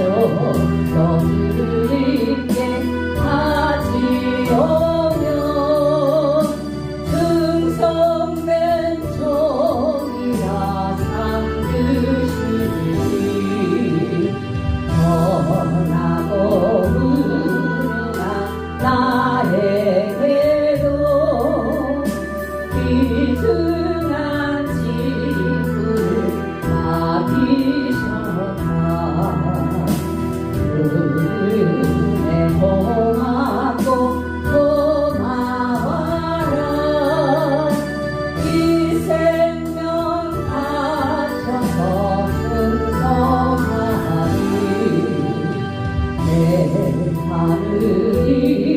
서 너를 하늘이